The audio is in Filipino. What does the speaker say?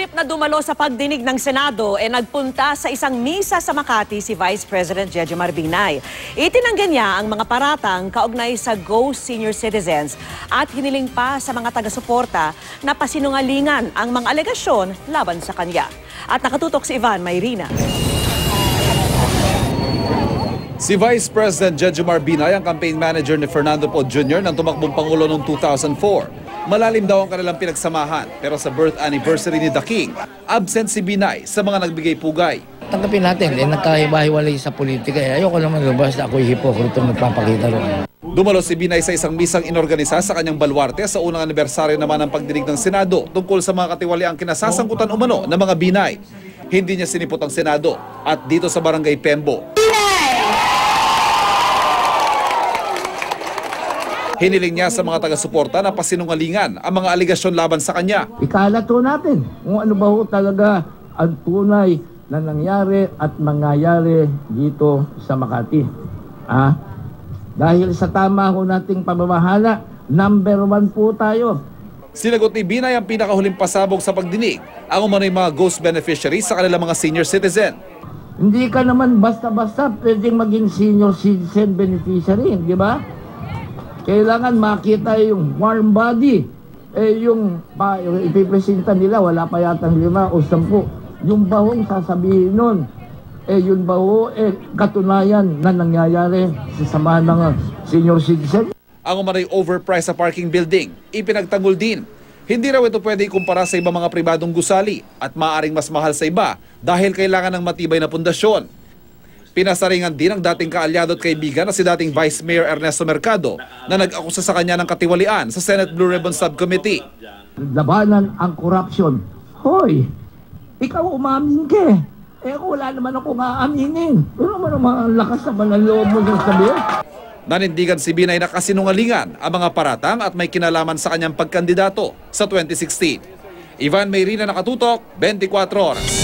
halip na dumalo sa pagdinig ng Senado, e nagpunta sa isang misa sa Makati si Vice President Jejo Marbinay. Itinanggan niya ang mga paratang kaugnay sa Go Senior Citizens at hiniling pa sa mga taga-suporta na pasinungalingan ang mga alegasyon laban sa kanya. At nakatutok si Ivan Mayrina. Si Vice President Jejomar Binay ang campaign manager ni Fernando Poe Jr. ng tumakbong Pangulo noong 2004. Malalim daw ang kanilang pinagsamahan pero sa birth anniversary ni The King, absent si Binay sa mga nagbigay pugay. Tanggapin natin, eh, nagkahiwa-hiwalay sa politika. Eh. Ayoko naman lumabas na ako'y hipokrito nagpapakita ron. Dumalo si Binay sa isang misang inorganisa sa kanyang baluarte sa unang anibersaryo naman ng pagdinig ng Senado tungkol sa mga katiwaliang kinasasangkutan umano ng mga Binay. Hindi niya sinipot ang Senado at dito sa Barangay Pembo, Hiniling niya sa mga taga-suporta na pasinungalingan ang mga aligasyon laban sa kanya. Ikalat ho natin kung ano ba ho talaga ang tunay na nangyari at mangyayari dito sa Makati. Ah? Dahil sa tama ho nating pamamahala, number one po tayo. Sinagot ni Binay ang pinakahuling pasabog sa pagdinig ang umano'y mga ghost beneficiaries sa kanilang mga senior citizen. Hindi ka naman basta-basta pwedeng maging senior citizen beneficiary, di ba? Kailangan makita yung warm body. Eh yung pa, ipipresenta nila, wala pa yatang lima o sampu. Yung bahong sasabihin nun, eh yun baho, eh katunayan na nangyayari sa samahan ng senior citizen. Ang umano'y overpriced sa parking building, ipinagtanggol din. Hindi raw ito pwede ikumpara sa ibang mga pribadong gusali at maaaring mas mahal sa iba dahil kailangan ng matibay na pundasyon. Pinasaringan din ang dating kaalyado at kaibigan na si dating Vice Mayor Ernesto Mercado na nag-akusa sa kanya ng katiwalian sa Senate Blue Ribbon Subcommittee. Labanan ang corruption. Hoy, ikaw umamin ka eh. Eh wala naman ako aaminin. Pero naman ang mga lakas naman ang loob mo yung sabihin. Nanindigan si Binay na kasinungalingan ang mga paratang at may kinalaman sa kanyang pagkandidato sa 2016. Ivan Mayrina nakatutok, 24 oras.